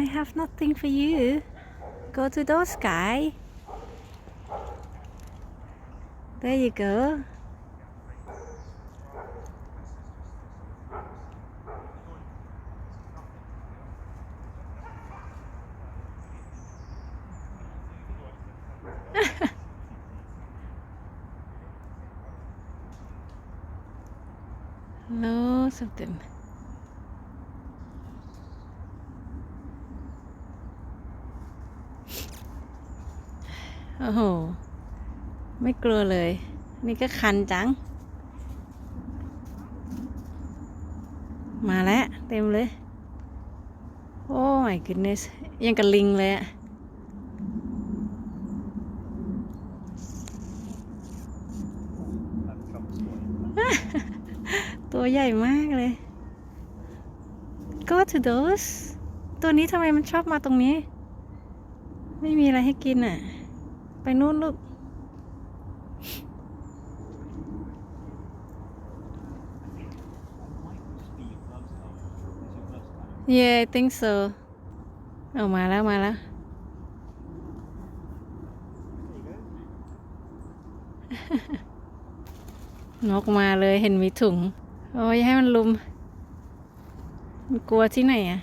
I have nothing for you. Go to those guy there you go. Lots of them. โอ้โห ไม่กลัวเลย นี่ก็คันจัง มาแล้ว เต็มเลย โอ้ my goodness ยังกับลิงเลยอะตัวใหญ่มากเลย go to those ตัวนี้ทำไมมันชอบมาตรงนี้ ไม่มีอะไรให้กินอะ ไปนู่นลูก Yeah I think so เอามาแล้วมาแล้ว นกมาเลยเห็นมีถุง โอ้ยให้มันลุม มันกลัวที่ไหนอะ